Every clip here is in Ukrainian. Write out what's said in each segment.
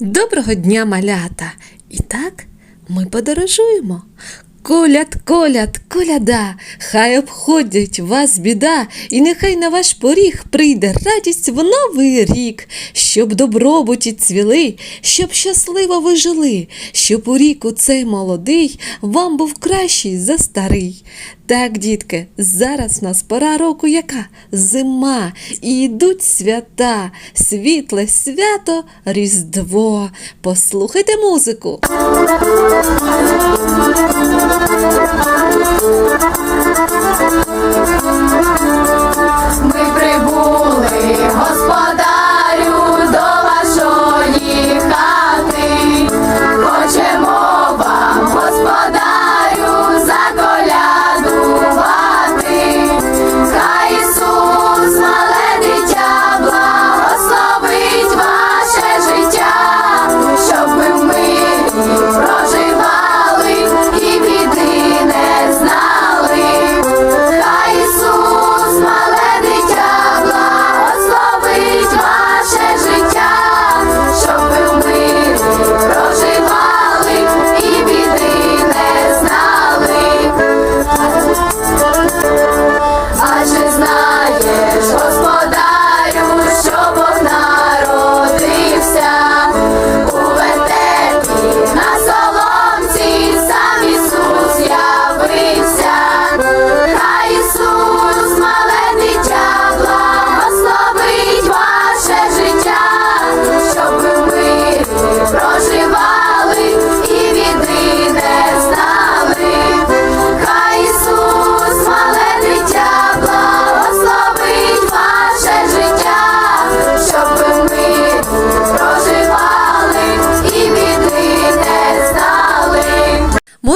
Доброго дня, малята! І так ми подорожуємо. Коляд, коляд, коляда, хай обходять вас біда, і нехай на ваш поріг прийде радість в новий рік, щоб добробуті цвіли, щоб щасливо ви жили, щоб у рік у цей молодий вам був кращий за старий. Так, дітки, зараз в нас пора року яка зима, і йдуть свята, світле свято, Різдво. Послухайте музику.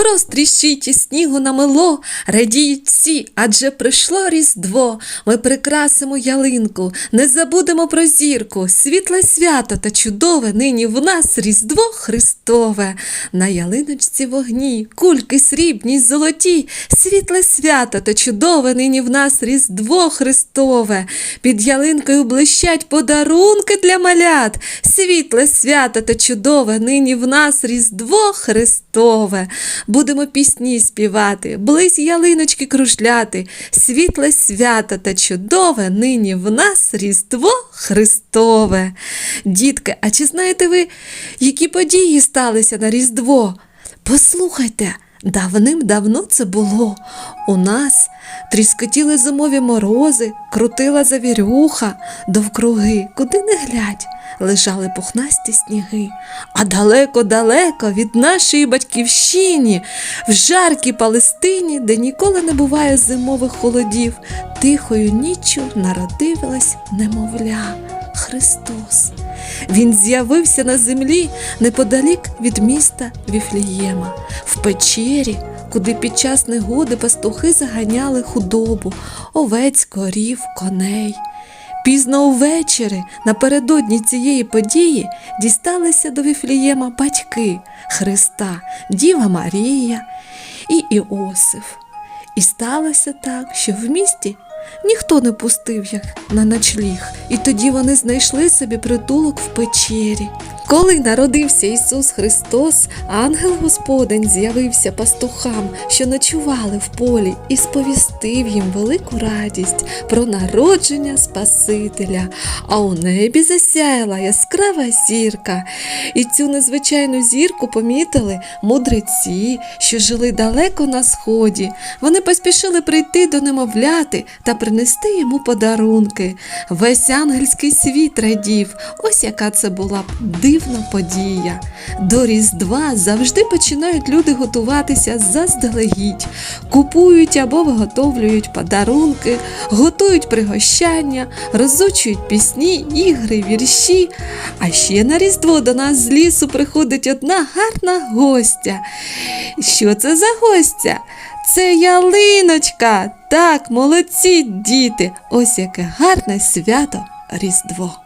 Мороз тріщить і снігу намело, радіють всі, адже прийшло Різдво. Ми прикрасимо ялинку, не забудемо про зірку, світле свято та чудове нині в нас Різдво Христове. На ялиночці вогні, кульки срібні золоті, світле свято та чудове нині в нас Різдво Христове. Під ялинкою блищать подарунки для малят, світле свято та чудове нині в нас Різдво Христове. Будемо пісні співати, близь ялиночки кружляти, світле свято та чудове нині в нас Різдво Христове. Дітки, а чи знаєте ви, які події сталися на Різдво? Послухайте. Давним-давно це було. У нас тріскотіли зимові морози, крутила завірюха, довкруги, куди не глядь, лежали пухнасті сніги. А далеко-далеко від нашої батьківщини, в жаркій Палестині, де ніколи не буває зимових холодів, тихою ніччю народилась немовля Христос. Він з'явився на землі неподалік від міста Віфлієма, в печері, куди під час негоди пастухи заганяли худобу, овець, корів, коней. Пізно увечері, напередодні цієї події, дісталися до Віфлієма батьки Христа, Діва Марія і Іосиф. І сталося так, що в місті ніхто не пустив їх на ночліг, і тоді вони знайшли собі притулок в печері. Коли народився Ісус Христос, ангел Господень з'явився пастухам, що ночували в полі, і сповістив їм велику радість про народження Спасителя. А у небі засяяла яскрава зірка. І цю незвичайну зірку помітили мудреці, що жили далеко на сході. Вони поспішили прийти до немовляти та принести йому подарунки. Весь ангельський світ радів. Ось яка це була дивна подія. До Різдва завжди починають люди готуватися заздалегідь, купують або виготовлюють подарунки, готують пригощання, розучують пісні, ігри, вірші. А ще на Різдво до нас з лісу приходить одна гарна гостя. Що це за гостя? Це ялиночка. Так, молодці діти. Ось яке гарне свято Різдво.